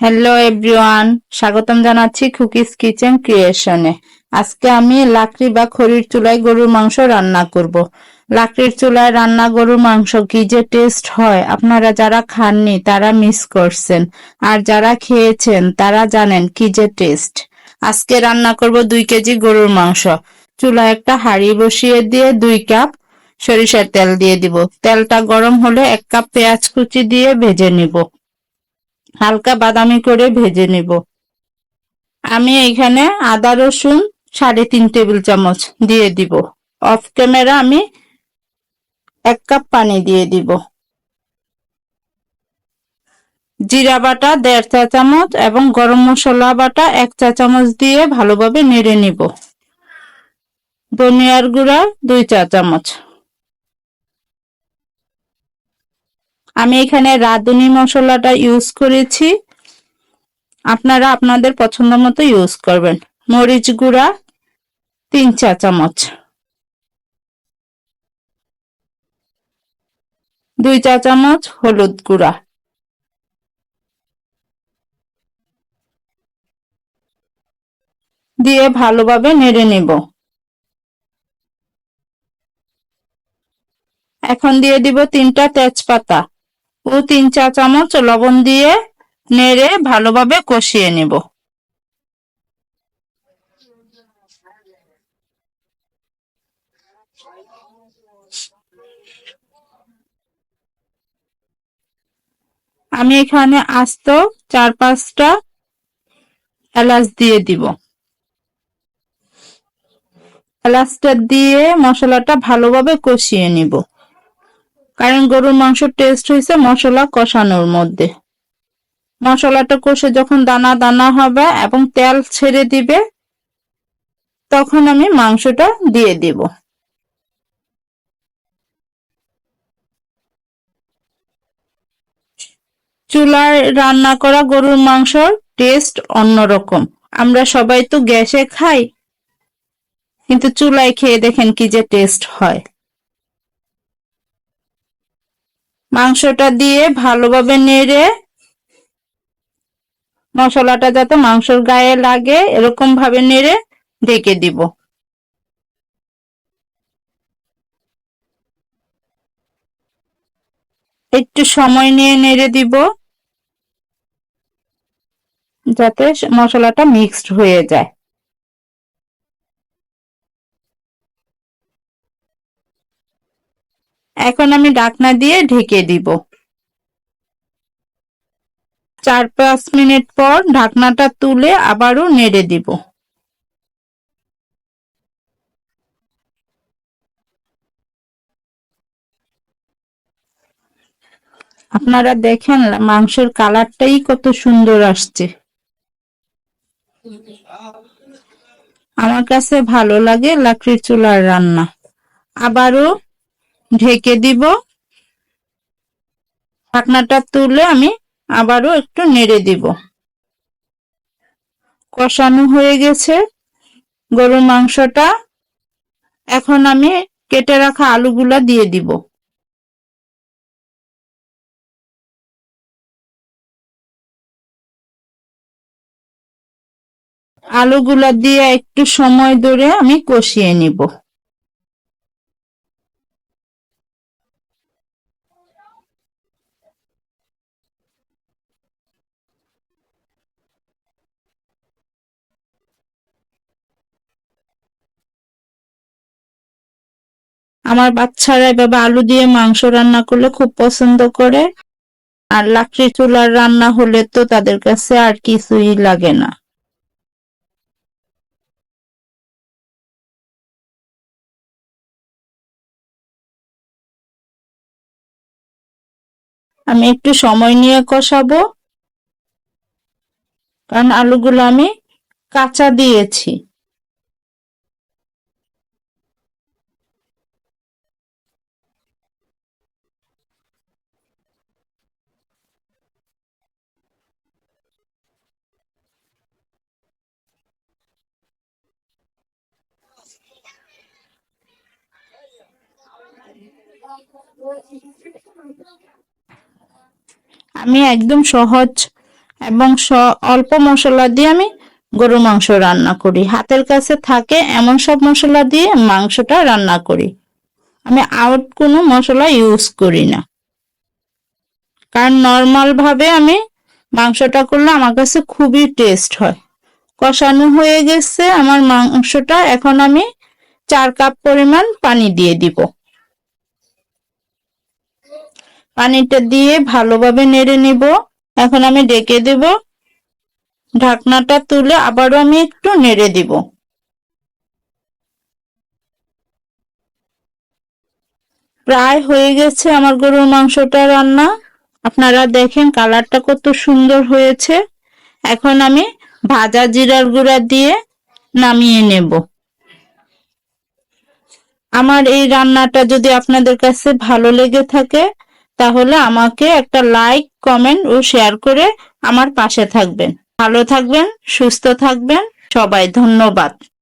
Hello everyone স্বাগতম জানাচ্ছি cookies kitchen ক্রিয়েশনে আজকে আমি লাকড়ি বা খড়ির চুলায় গরুর মাংস রান্না করব। লাকড়ির চুলায় রান্না গরুর মাংস কি যে টেস্ট হয়, আপনারা যারা খাননি, তারা মিস করছেন। আর যারা খেয়েছেন, তারা জানেন কি যে টেস্ট আজকে রান্না করব দুই কেজি গরুর মাংস। চুলায় একটা হাঁড়ি বসিয়ে দিয়ে দুই কাপ সরিষার তেল দিয়ে দিব। তেলটা গরম হলে এক কাপ পেঁয়াজ কুচি দিয়ে ভেজে নিব। হালকা বাদামি করে ভেজে নেব। আমি এখানে আদা, রসুন, সাড়ে তিন টেবিল চামচ দিয়ে দিব। অফ ক্যামেরা আমি এক কাপ পানি দিয়ে দিব। জিরা বাটা দেড় চা চামচ এবং গরম মশলা বাটা এক চা চামচ দিয়ে ভালোভাবে নেড়ে নিব। ধনিয়ার গুঁড়া দুই চা চামচ। আমি এখানে রাঁধুনি মশলাটা ইউজ করেছি। আপনারা আপনাদের পছন্দ মতো ইউজ করবেন। মরিচ গুঁড়া, তিন চা চামচ। দুই চা চামচ হলুদ গুঁড়া। দিয়ে ভালোভাবে নেড়ে নেব। এখন দিয়ে দিব তিনটা তেজপাতা। ও তিন চা চামচ লবণ দিয়ে নেড়ে ভালোভাবে কষিয়ে নেব। আমি এখানে আস্ত চার পাঁচটা এলাচ দিয়ে দিব। এলাচটা দিয়ে মশলাটা ভালোভাবে কষিয়ে নিব। কারণ গরুর মাংস টেস্ট হয়েছে মশলা কষানোর মধ্যে। মশলাটা কষে যখন দানা দানা হবে এবং তেল ছেড়ে দিবে, তখন আমি মাংসটা দিয়ে দিব। চুলায় রান্না করা গরুর মাংসর টেস্ট অন্যরকম। আমরা সবাই তো গ্যাসে খাই, কিন্তু চুলায় খেয়ে দেখেন কি যে টেস্ট হয়। মাংসটা দিয়ে ভালোভাবে নেড়ে মশলাটা যাতে মাংসর গায়ে লাগে এরকম ভাবে নেড়ে ঢেকে দিব। একটু সময় নিয়ে নেড়ে দিব, যাতে মশলাটা মিক্সড হয়ে যায়। এখন আমি ডাকনা দিয়ে ঢেকে দিব। চার পাঁচ মিনিট পর ঢাকনাটা তুলে আবারও নেড়ে দিব। আপনারা দেখেন মাংসের কালারটাই কত সুন্দর আসছে। আমার কাছে ভালো লাগে লাকড়ির চুলার রান্না। আবারও ঢেকে দিব। ঢাকনাটা তুলে আমি আবারও একটু নেড়ে দিব। কষানো হয়ে গেছে গরুর মাংসটা। এখন আমি কেটে রাখা আলুগুলা দিয়ে দিব। আলুগুলা দিয়ে একটু সময় ধরে আমি কষিয়ে নিব। আমার বাচ্চারা এভাবে আলু দিয়ে মাংস রান্না করলে খুব পছন্দ করে। আর লাকড়ি চুলার রান্না হলে তো তাদের কাছে আর কিছুই লাগে না। আমি একটু সময় নিয়ে কষাবো। কারণ আলুগুলো আমি কাঁচা দিয়েছি। আমি একদম সহজ এবং অল্প মশলা দিয়ে আমি গরু মাংস রান্না করি। হাতের কাছে থাকে এমন সব মশলা দিয়ে মাংসটা রান্না করি। আমি আউট কোনো মশলা ইউজ করি না। কারণ নর্মাল ভাবে আমি মাংসটা করলে আমার কাছে খুবই টেস্ট হয়। কষানো হয়ে গেছে, আমার মাংসটা এখন আমি চার কাপ পরিমাণ পানি দিয়ে দিব। পানিটা দিয়ে ভালোভাবে নেড়ে নিব। এখন আমি ডেকে দেব। ঢাকনাটা তুলে আবারও আমি একটু নেড়ে দিব। প্রায় হয়ে গেছে আমার গরুর মাংসটা রান্না। আপনারা দেখেন কালারটা কত সুন্দর হয়েছে। এখন আমি ভাজা জিরার গুঁড়া দিয়ে নামিয়ে নেব। আমার এই রান্নাটা যদি আপনাদের কাছে ভালো লেগে থাকে তাহলে আমাকে একটা লাইক কমেন্ট ও শেয়ার করে আমার পাশে থাকবেন। ভালো থাকবেন, সুস্থ থাকবেন। সবাই ধন্যবাদ।